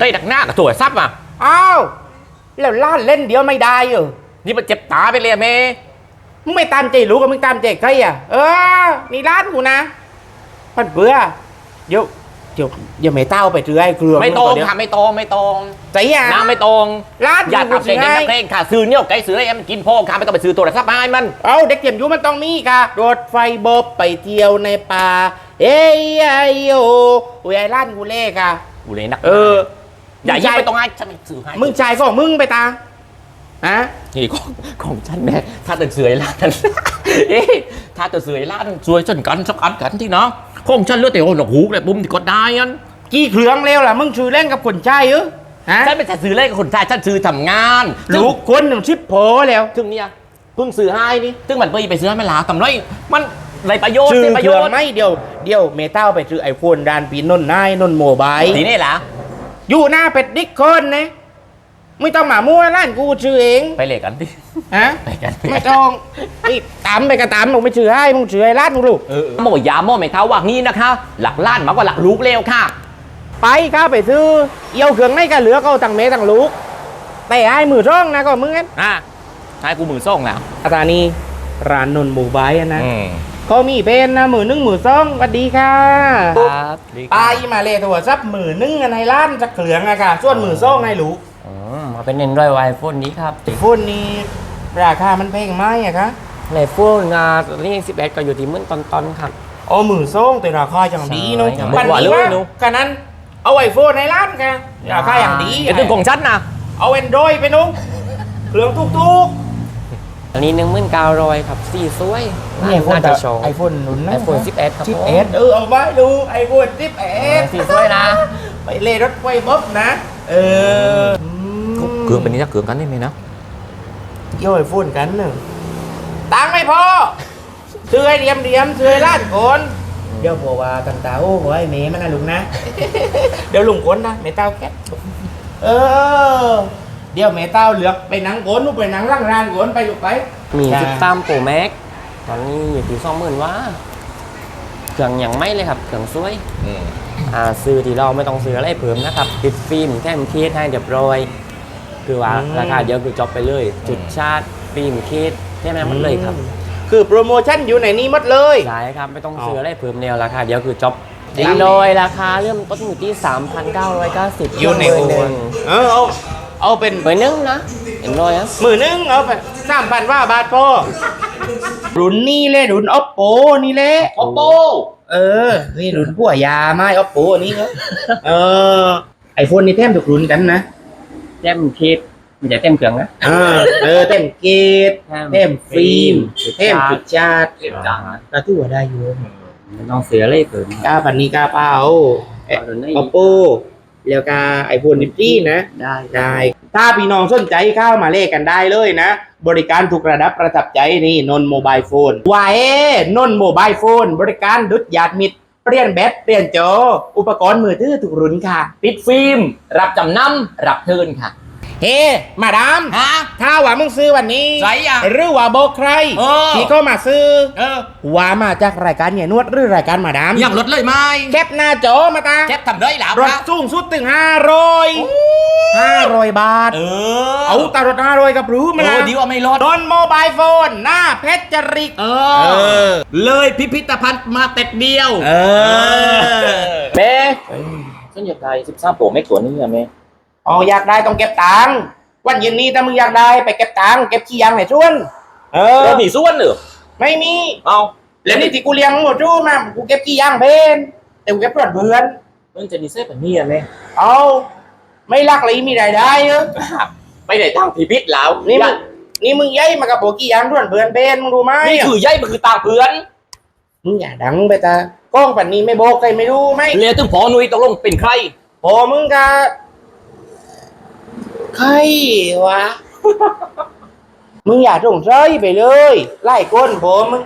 ได้ดักหน้ากับตัวซับอะอ้าวแล้วล้านเล่นเดียวไม่ได้เหรอนี่มันเจ็บตาไปเลยอะเมมึงไม่ตามใจรู้กับมึงตามใจใครอะ เออนี่ร้านกูนะพันเบื่อเดี๋ยวเดี๋ยวเดี๋ยวไม่เต้าไปซื้อไอ้เกลือไม่ตรงเดี๋ยวค่ะไม่ตรงไม่ตรงใจอะน้ำไม่ตรงร้านอย่ากูทำเด็กซื้อเด็กให้นักเลงค่ะซื้อเนี่ยไก่ซื้อไอ้มันกินโพงค่ะไม่ต้องไปซื้อตัวละซับมาให้มันเอาเด็กเขียนยูมันต้องมีค่ะรถไฟบอบไปเที่ยวในป่าเอ้ยไอ้โอ้ยไอ้ร้านกูเล่ค่ะกูเลยนักเออ อย่ามึงยิ่งชายไปตรงให้ฉันไม่ซื้อให้มึงชายของมึงไปตาฮะนี่ของของฉันแม่ถ้าจะซื้อไอ้ร้านนั้นเอ๊ะถ้าจะซื้อไอ้ร้านนั้นซื้อฉันกันสักอันกันที่เนาะของฉันเลือดแต่โอ้หนวกหูเลยปุ่มที่กดได้อันกี่เครื่องเร็วล่ะมึงชื่อเล่นกับคนชายเออฮะฉันไม่ใช่ซื้อเลขกับคนชายฉันซื้อทำงานลูกคนหนึ่งชิปโผแล้วถึงเนี่ยเพิ่งซื้อให้นี่ถึงมันไปไปซื้อให้มันหลาทำไรมันไรประโยชน์ชื่อได้ประเคโยรื่องชน์ไม่เดียวเดียวเมตาไปซื้อไอโฟนดานปีนนนายนนโมบายทีนี่แหละ อยู่หน้าเป็ดดิกคนนะไม่ต้องหมามั่วร้านกูชื่อเองไปเลยกันดิฮะไปกันไม่ต้องนี่ตามไปกระตามมึงไม่ชื่อให้มึงชื่อไอ้ร้านมึงลูกเออโมยาโมไม่เท่าว่างี้นะคะ หลักล้านมากกว่าหลักลูกเร็วค่ะ ไปข้าไปซื้อเอี่ยวเครื่องในกันเหลือก็เอาตังเมตังลูกแต่ไอ้มือร่องนะก็มึงงั้นอะให้กูมือส่งแล้วอาตานีร้านนนโมบายอะนะ อืมเขามีเป็นนะมือหนึ่งมือซ่องสวัสดีค่ะครับไปมาเลยโทรศัพท์มือหนึ่งอะในร้านจะเหลืองอะค่ะส่วนมือซ่องให้ลูกอืมมาเป็นเน้นร้อยไวโฟนนี้ครับโฟนนี้ราคามันแพงไหมอะคะในโฟนงานี่สิบเอ็ดก็อยู่ที่หมื่นตอนๆครับเอามือซ่องแต่ราคาอย่างดีเนาะใช่ปันนี้ว่ากันนั้นเอาไอโฟนในร้านค่ะราคาอย่างดี เดี๋ยวถึงของฉันนะเอาแอนดรอยไปนุ๊กเครื่องทุก อันนี้หนึ่งหมื่นเก้าร้อยครับสี่สวยๆนี่ไอโฟนน่าจะโชว์ไอโฟนนุ่นนะไอโฟนสิบเอ็ดครับสิบผมเอ็ดเออเอาไว้ดูไอโฟนสิบเอ็ดสี่สวยนะ ไปเล่รถไฟบ๊อบนะ เออเกืองเป็นนี้จะเกืองกันได้ไหมนะเยี่ยวไอโฟนกันหนึ่งตังค์ไม่พอซื้อไอเดียมเดียมซื้อไอล้านคนเดี๋ยวบอกว่าตังตาโอ้โหไอเมย์มันนะลุงนะ เดี๋ยวลุงคนนะเมต้าแคทเออ เดี๋ยวเมต้าเหลือกไปหนังโกนลูกไปหนังร่างรานโกนไปลูกไปมีจ้าสิบสามโปรแม็ก ตอนนี้อยู่ที่สองหมื่นว่าเครื่องยังไม่เลยครับเครื่องสวยอืมอ่าซื้อที่เราไม่ต้องซื้ออะไรเพิ่มนะครับติดฟิล์มแท่มเคสให้เรียบร้อย คือว่าอืมราคาเดียวคือจบไปเลย จุดชาร์จฟิล์มเคสแค่นั้นมันเลยครับคือโปรโมชั่นอยู่ในนี้หมดเลย ใช่ครับไม่ต้องอ๋อซื้ออะไรเพิ่มแนวราคาเดียวคือจบจริง โดยราคาเริ่มต้นอยู่ที่ 3,990อยู่ในเบโออร์หนึ่งเออเอา เอาเป็นเบอร์หนึ่งนะเห็นร้อยอะหมื่นหนึงเอาไปสามพันว่าบาทพอรุ่นนี้เลยรุ่น oppo นี่เลยโอโปเออ นี่รุ่นผัวยาไม่ oppo อันนี้ครับเออไอโฟนนี่แทมทุกรุ่นกันนะแต้มเคสไม่ใช่แต้มเครื่องนะเออเออเต็มเกตแต้มเต็มฟิล์มจุดเต็มชาร์จจุดชาร์จเต็มจังกระตู้ได้อยู่ไม่ต้องซื้ออะไรเพิ่มกาปันนี้กาเปล่าเอ๊ะเอาตัวนี้ oppo แล้วกาไอโฟนนิฟตี้นะ ได้ ได้ ถ้าพี่น้องสนใจเข้ามาเลขกันได้เลยนะ บริการทุกระดับประทับใจนี่นนโมบายโฟนวายนนโมบายโฟน บริการดุดหยาดมิดเปลี่ยนแบตเปลี่ยนจออุปกรณ์มือถือทุกรุ่นค่ะติดฟิล์ม รับจำนำรับเทิร์นค่ะ เฮ้มาดามฮะถ้าว่ามึงซื้อวันนี้ไรอะหรือว่าบอกใครเออที่เข้ามาซื้อเออว่ามาจากรายการเนี่ยนวดหรือรายการมาดามอยากลดเลยไหมแคปหน้าจอมาตาแคปทำได้แล้วรถนะสูงสุดถึงห้าร้อยห้าร้อยบาท เออ เอาตารถห้าร้อยกับรู้มาโอ้นะดีว่าไม่ลดนนโมบายโฟน หน้าเพชรจริกเอเอออ เลยพิพิธภัณฑ์มาเต็ดเดียว เออแม่ฉันอยากได้13โปรแม็กตัวนี้อะแม่เอาอยากได้ต้องเก็บตังค์วันเย็นนี้ถ้ามึงอยากได้ไปเก็บตังค์เก็บขี้ยางไหนส่วน เออ แล้วมีส่วนเหรือไม่มี เอาแล้วนี่ที่กูเลี้ยงหมดจู้มากูเก็บขี้ยางเพนแต่กูเก็บรถเพื่อนมันจะมีเส้นแบบนี้อะแม่เอาไม่รักเลยมีรายได้เออไม่ได้ตั้งพิพิธแล้วนี่มึงนี่มึงย้ายมากับโบกี้ยางรวนเพื่อนเพนมึงรู้ไหมนี่คือใยมันคือตาเพื่อนมึงอย่าดังไปตากล้องปันนี้ไม่บอกใครไม่รู้ไหมเรียนถึงพอนุยตกลงเป็นใครพอมึงกะ ใครวะ มึงอย่าสงสัยไปเลย ไล่ก้นผมมึง